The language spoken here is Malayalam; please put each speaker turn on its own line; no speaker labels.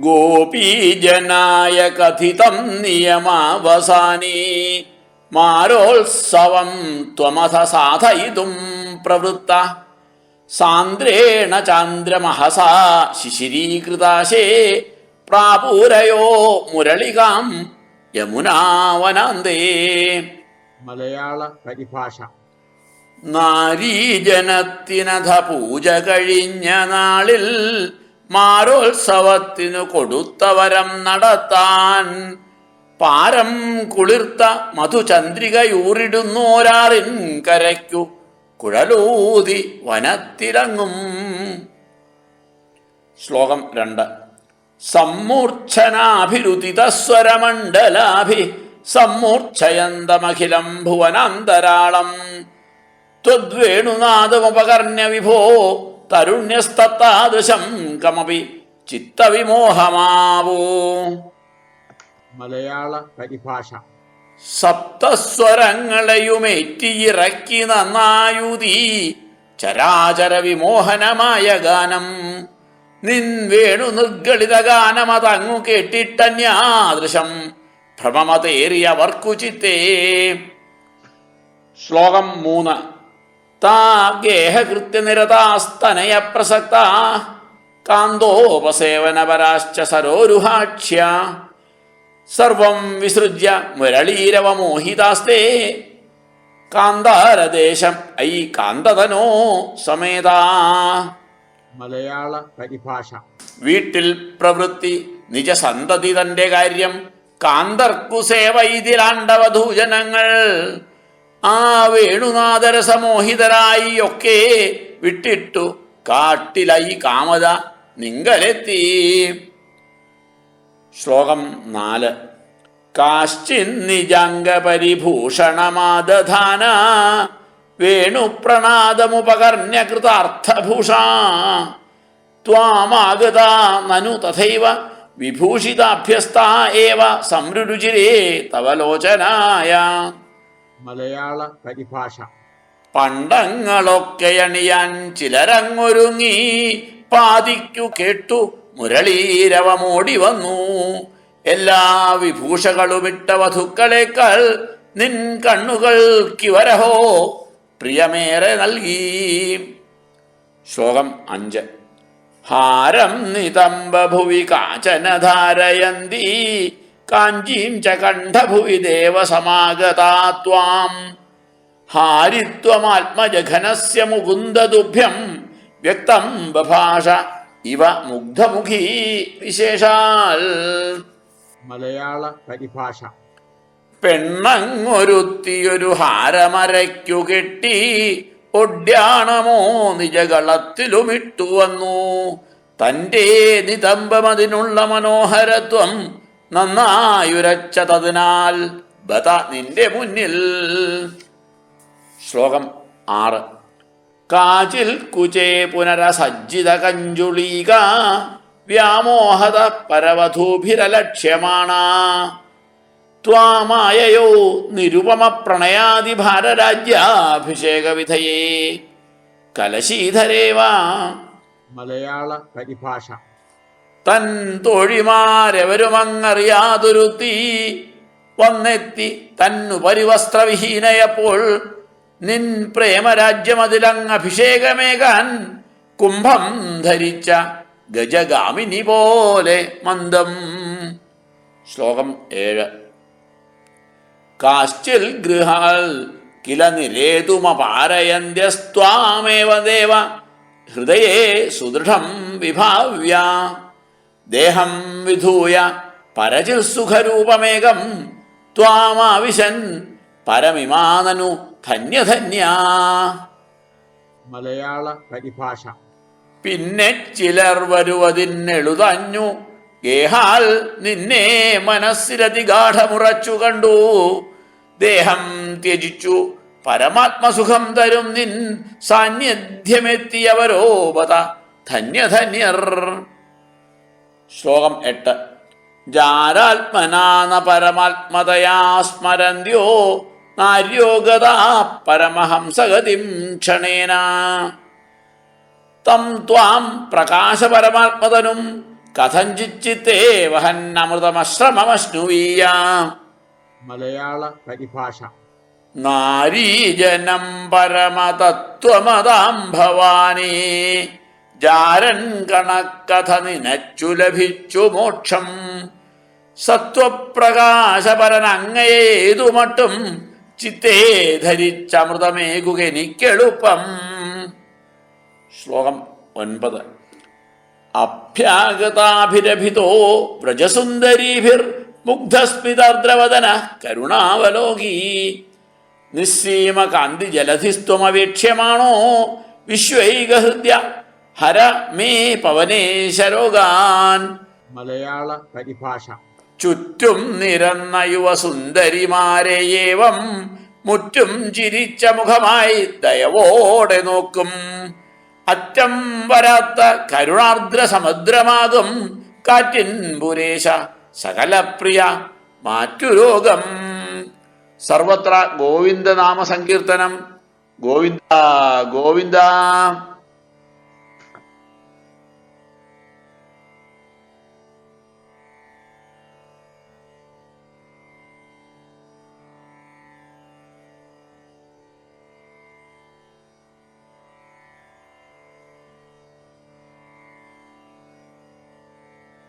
ഗോപീജനായ കഥിതം നിയമാവസാനേ. മാരോത്സവം ത്വമഥ സാധയിതും പ്രവൃത്ത. സാന്ദ്രേണ ചാന്ദ്രമഹസാ ശിശിരീകൃതാശേ. പ്രാപൂരയോ മുരളികാം യമുനാവനാന്തേ.
മലയാള പരിഭാഷ.
നാരീജനത്തിനധ പൂജ കഴിഞ്ഞ നാളിൽ മാരോത്സവത്തിനു കൊടുത്തവരം നടത്താൻ പാരം കുളിർത്ത മധുചന്ദ്രികയൂറിടുന്നോരാറിൻ കരയ്ക്കു. കുഴലൂതി വനത്തിലങ്ങും. ശ്ലോകം രണ്ട്. സമ്മൂർച്ഛനാഭിരുതിതസ്വരമണ്ഡലാഭി സമ്മൂർച്ഛയന്തമഖിലം ഭുവനാന്തരാളം ത്വദ്വേണുനാദമുപകർണ്യ വിഭോ തരുണ്യസ്തത്താദൃശം കമപി ചിത്തവിമോഹമാവോ.
മലയാള പരിഭാഷ.
സപ്തസ്വരങ്ങളെയുമേറ്റിയിറക്കി നന്നായുതി ചരാചര വിമോഹനമായ ഗാനം. നിൻ വേണു നിർഗളിത ഗാനമതങ്ങു കേട്ടിട്ടന്യാദൃശം ഭ്രമമതേറിയവർക്കു ചിത്തേ ശ്ലോകം മൂന്ന്. താ ഗേഹകൃത്യനിരതാസ്തനയ പ്രസക്ത കാന്തോപസേവനപരാശ്ച സരോരുഹാക്ഷ്യ സർവം വിസൃജ്യ മുരളീരവമോഹിതാസ്തേ കാന്താരദേശം ഐ കാന്തതനോ സമേതാ
മലയാള പരിഭാഷ
വീട്ടിൽ പ്രവൃത്തി നിജസന്തതി തന്റെ കാര്യം। കാന്തർക്കു സേവ ഇതിലാണ്ടവധൂജനങ്ങൾ। ആ വേണുനാദരസമോഹിതരായി ഒക്കെ വിട്ടിട്ടു കാട്ടിലായി കാമത നിങ്കലെത്തി. ശ്ലോകം നാല്. കാശ്ചിന്നിജംഗപരിഭൂഷണമാദധാന വേണുപ്രണാദമുപകർണ്യ കൃതാർത്ഥഭൂഷ. ത്വാമാഗത നനു തഥൈവ വിഭൂഷിതാഭ്യസ്ത സംരുചിരേ തവ ലോചനായ
മലയാള പരിഭാഷ.
പണ്ടങ്ങളൊക്കെ അണിയാൻ ചിലരങ്ങൊരുങ്ങി പാതിക്കു കേട്ടു മുരളീരവമോടി വന്നു. എല്ലാ വിഭൂഷകളുമിട്ട വധുക്കളേക്കാൾ നിൻ കണ്ണുകൾ കിവരഹോ പ്രിയമേറെ നൽകി. ശ്ലോകം അഞ്ച്. ഹാരം നിതംബഭുവി ഭുവി ധാരയന്തി കാഞ്ചീം ച കണ്ഠഭുവി ദേവസമാഗതാ ത്വാം. ഹാരിത്വമാത്മജഘനസ്യ മുകുന്ദദുഭ്യം വ്യക്തം ബഭാഷ. ഇവ മുഗ്ധമുഖി വിശേഷാൽ.
മലയാള പരിഭാഷ.
പെണ്ണങ്ങൊരുത്തിയൊരു ഹാരമരയ്ക്കു കെട്ടി ഒഡ്യാണമോ നിജകളത്തിലുമിട്ടു വന്നു തന്റെ നിതംബമതിനുള്ള മനോഹരത്വം നന്നായുരച്ചതതിനാൽ ബത നിന്റെ മുന്നിൽ. ശ്ലോകം ആറ്. കാചിൽ കുചേ പുനരസജ്ജിത കഞ്ചുളീക വ്യാമോഹത പരവധൂഭിരലക്ഷ്യമാണ. ത്വാമായയോ നിരുപമ പ്രണയാദി ഭാരരാജ്യാഭിഷേക വിധയേ കലശീധരേവാ
മലയാള പരിഭാഷ.
തൻ തോഴിമാരെവരുമങ്ങറിയാതൊരുത്തി വന്നെത്തി തന്നു പരിവസ്ത്രവിഹീനയപ്പോൾ നിൻ പ്രേമരാജ്യമതിലങ് അഭിഷേകമേകാൻ കുംഭം ധരിച്ച ഗജഗാമിനി പോലെ മന്ദം. ശ്ലോകം ഏഴ്. കാശ്ചിൽ ഗൃഹാൽ കില നിരേതുമപാരയന്ത്യസ്ത്വാമേവ ദേവ. ഹൃദയേ സുദൃഢം വിഭാവ്യ. ദേഹം വിധൂയ പരചിൽ സുഖരൂപമേകം ത്വാമാവിശൻ പരമിമാനനു ധന്യധന്യാ.
മലയാള പരിഭാഷ.
പിന്നെ ചിലർ വരുവതിന്നെഴുതഞ്ഞു ഗേഹാൽ നിന്നെ മനസ്സിലതിഗാഠമുറച്ചു കണ്ടു. ദേഹം ത്യജിച്ചു പരമാത്മസുഖം തരും നിൻ സാന്നിധ്യമെത്തിയവരോ ബത ധന്യധന്യർ. ശ്ലോകം എട്ട്. ജാരാത്മനാന പരമാത്മതയാ സ്മരന്ത്യോ നാര്യോഗത പരമഹംസഗതിം ക്ഷണേന. തം ത്വാം പ്രകാശപരമാത്മതനും കഥഞ്ചിച്ചിത്തേ വഹന്നമൃതമശ്രമമശ്നുവീയ.
മലയാള പരിഭാഷ.
നാരീജനം പരമതത്വമതാം ഭവാനേ. ജാരൻ കണക്കഥ നിനച്ചു ലഭിച്ചു മോക്ഷം. സത്വപ്രകാശപരനങ്ങയേതുമട്ടും ചിത്തേ ധരിച്ചമൃതമേകുകെനിക്കെളുപ്പം. ശ്ലോകം ഒൻപത്. അഭ്യാഗതാഭിരഭിതോ വ്രജസുന്ദരീഭിർ മുഗ്ധസ്മിതർദ്രവദന കരുണാവലോകി. നിസ്സീമ കാന്തി ജലധിസ്ത്വമവേക്ഷ്യമാണോ വിശ്വൈകഹൃദ്യ ഹര മേ പവനേശരോഗാൻ
മലയാള പരിഭാഷ.
ചുറ്റും നിരന്ന യുവസുന്ദരിമാരെ ഏവം മുറ്റും ചിരിച്ച മുഖമായി ദയവോടെ നോക്കും. അറ്റം വരാത്ത കരുണാർദ്ര സമുദ്രമാകും കാറ്റിൻ പുരേശ സകലപ്രിയ മാറ്റുരോഗം. സർവത്ര ഗോവിന്ദനാമ സങ്കീർത്തനം. ഗോവിന്ദ ഗോവിന്ദ.